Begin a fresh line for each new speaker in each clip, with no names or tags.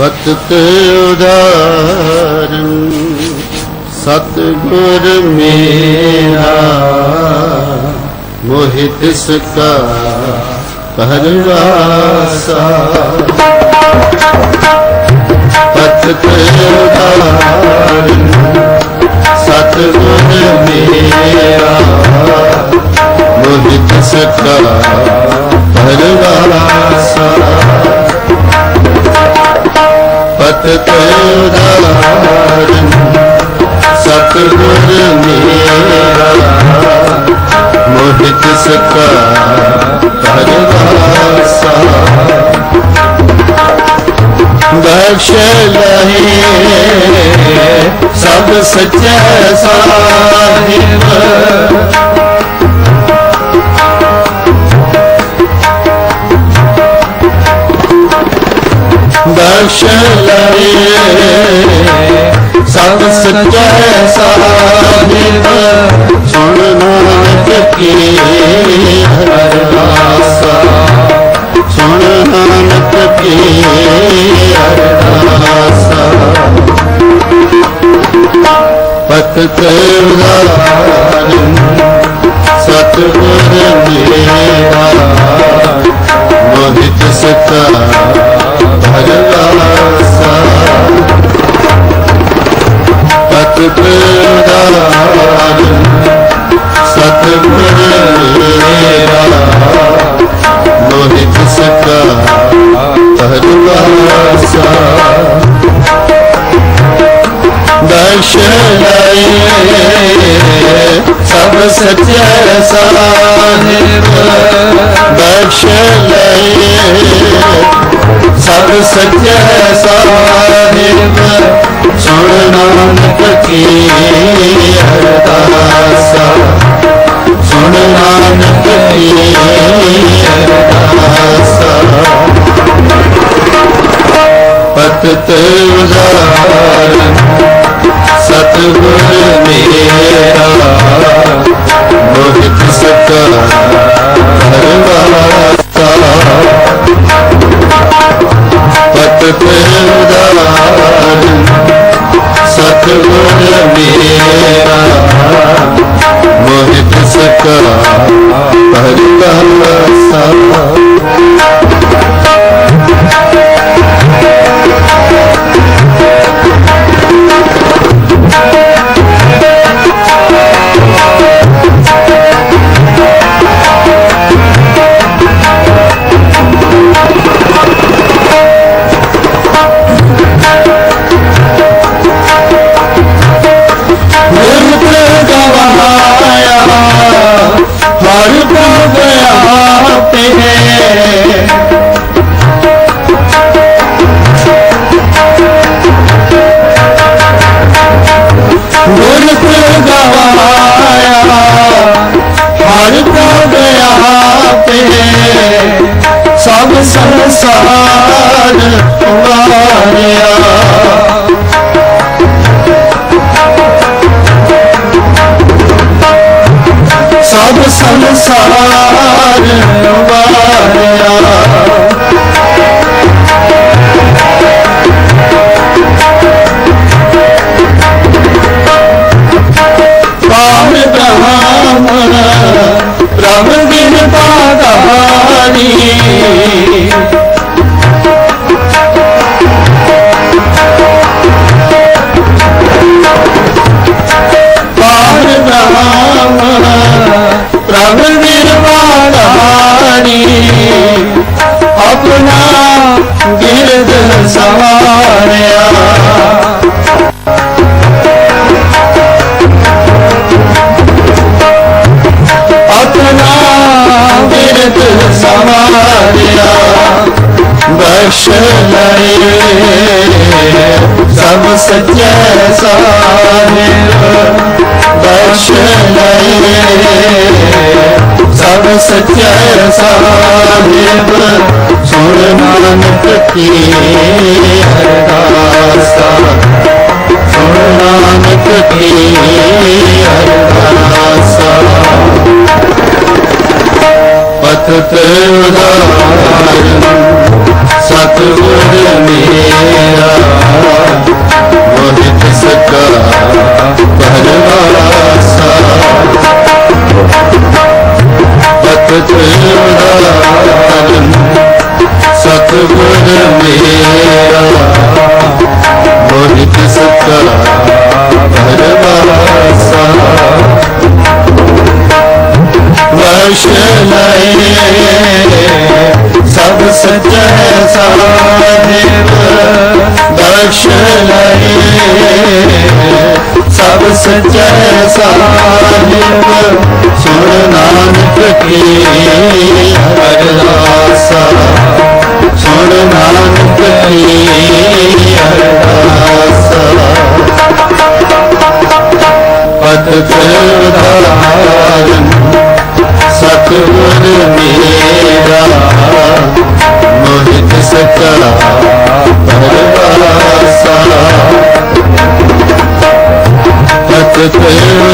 ਪਤਿਤ ਉਦਾਰਨ ਸਤਿਗੁਰ ਮੇਰਾ ਮੋਹਿਤ ਸਕਾ ਪਰਵਾਸਾ ਪਤਿਤ ਉਦਾਰਨ ਸਤਿਗੁਰ ਮੇਰਾ ਮੋਹਿਤ ਸਕਾ ਪਰਵਾਸਾ ਪਤਿਤ ਉਦਾਰਨ ਸਤਿਗੁਰ ਮੇਰਾ ਮੋਹਿਤ ਸਕਾ ਪਰਵਾਸਾ ਬਖਸ਼ ਲਹੇ ਸਭ ਸੱਚੇ ਸਾਹਿਬ ਬਖਸ਼ ਲਹੇ ਸਭ ਸੱਚੇ ਸਾਹਿਬ ਸੁਣ ਨਾਨਕ ਕੀ ਅਰਦਾਸਾ ਸੁਣ ਨਾਨਕ ਕੀ ਅਰਦਾਸਾ ਪਤਿਤ ਉਦਾਰਨ ਸਤਿਗੁਰ ਮੇਰਾ ਮੋਹਿਤ ਸਕਾ ਭਗਵਾਸਾ ਪਤਿਤ ਉਦਾਰਨ ਸਤਿਗੁਰ ਮੇਰਾ ਮੋਹਿਤ ਸਕਾ ਭਗਵਾਸਾ ਦਰਸ਼ ਸਭ ਸੱਚੇ ਸਾਹਿਬ ਦਰਸ਼ ਲਏ। ਸਭ ਸੱਚੇ ਸਾਹਿਬ। ਸੁਣ ਨਾਨਕ ਕੀ ਅਰਦਾਸਾ। ਸੁਣ ਨਾਨਕ ਕੀ ਅਰਦਾਸਾ। ਪਤਿਤ ਉਦਾਰਨ ਸਤਿਗੁਰ ਮੇਰਾ, ਮੋਹਿਤ ਸਕਾ ਹਰਵਾਸਾ ਪਤਿਤ ਉਦਾਰਨ ਮੇਰਾ ਮੋਹਿਤ ਸਕਾ ਹਰਵਾਸਾ ਗੁਰਤ ਸੰਸਾਰ ਵਾਰਿਆ ਸਭ ਸੰਸਾਰ ਵਾਰਿਆ ਪ੍ਰਭ ਨਿਰਵਾਣੀ ਆਪਣਾ ਗਿਰਦ ਸਵਾਰਿਆ। ਆਪਣਾ ਗਿਰਦ ਸਵਾਰਿਆ। ਬਖਸ਼ ਲਏ। ਸਭ ਸੱਚੇ ਸਾਹਿਬ ਬਖਸ਼ ਲਏ। ਸਚੈ ਸਾਹਿਬ ਸੁਣ ਨਾਨਕ ਕੀ ਅਰਦਾਸਾ। ਸੁਣ ਨਾਨਕ ਕੀ ਅਰਦਾਸਾ। ਪਤ ਤੇ ਉਦਾਰਨ ਸਤਿਗੁਰ ਮੇਰਾ, ਮੋਹਿਤ ਸਕਾ ਮੇਰਾ ਮੋਹਿਤ ਸਤਾ ਭਰਵਾਸਾ ਵਰਸ਼ ਲਏ ਸਭ ਸਚੈ ਸਾਹਿਬ ਦਰਸ਼ ਲਏ ਸਭ ਸਚੈ
ਸਾਹਿਬ ਸੁਣ ਨਾਨਕ ਕੀ ਹਰ ਨਾਮ ਪਤ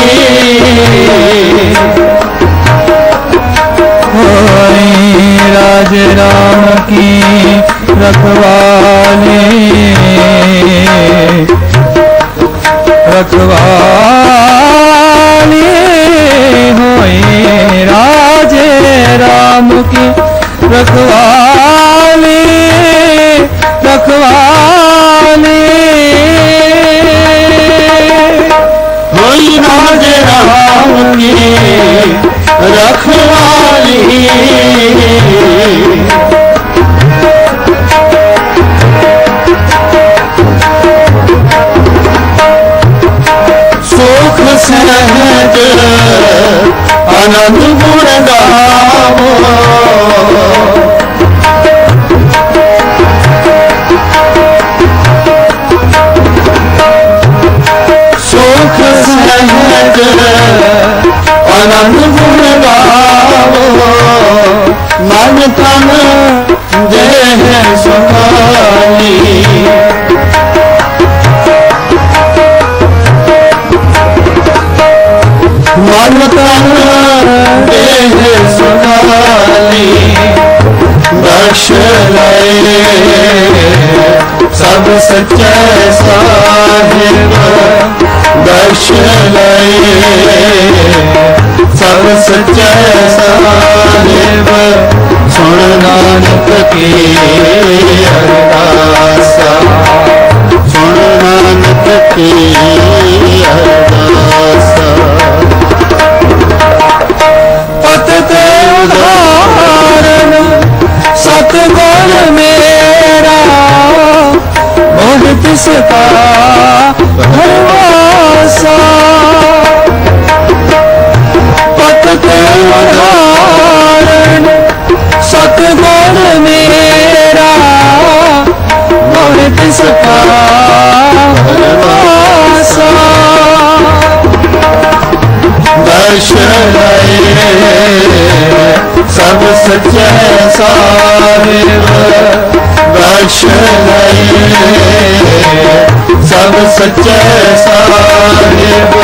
ਰਖਵਾਲੀ
ਹੋਈ ਰਾਜ Ram akvalihi Soklu seherde Ananı burada Soklu seherde Ananı ਮਨ ਤਨ ਦੇਹ ਸੁਖਾਲੀ। ਮਨ ਤਨ ਦੇਹ ਸੁਖਾਲੀ। ਬਖਸ਼ ਲਏ ਸਭ ਸੱਚੇ ਸਾਹਿਬ। ਬਖਸ਼ ਲਏ ਸਭ ਸੱਚੇ ਸਾਹਿਬ ਸੁਣ ਨਾਨਕ ਕੀ ਅਰਦਾਸਾ। ਸੁਣ ਨਾਨਕ ਕੀ ਅਰਦਾਸਾ।
ਪਤ ਤੇ ਉਦਾਹਰਨ, ਸਤਗੁਰ ਮੇਰਾ ਮੋਹ ਤਿਸ ਤੇ ਸਤਗੁਰ ਮੇਰਾ ਮੋਹ ਤਿਸ ਕਾ ਭਰਵਾਸਾ
ਦਰਸ਼ ਲਏ ਸਭ ਸੱਚੇ ਸਾਹਿਬ ਦਰਸ਼ ਲਏ। ਸਭ ਸੱਚੇ ਸਾਹਿਬ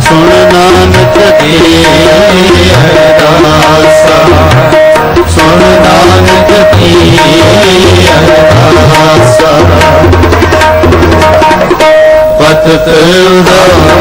ਸੁਣ ਨਾਨਕ ਦੀ ਅਰਦਾਸਾ ਸੁਣ ਨਾਨਕ ਦੀ ਅਰਦਾਸਾ ਪਤਿਤ ਉਦਾਹਰਨ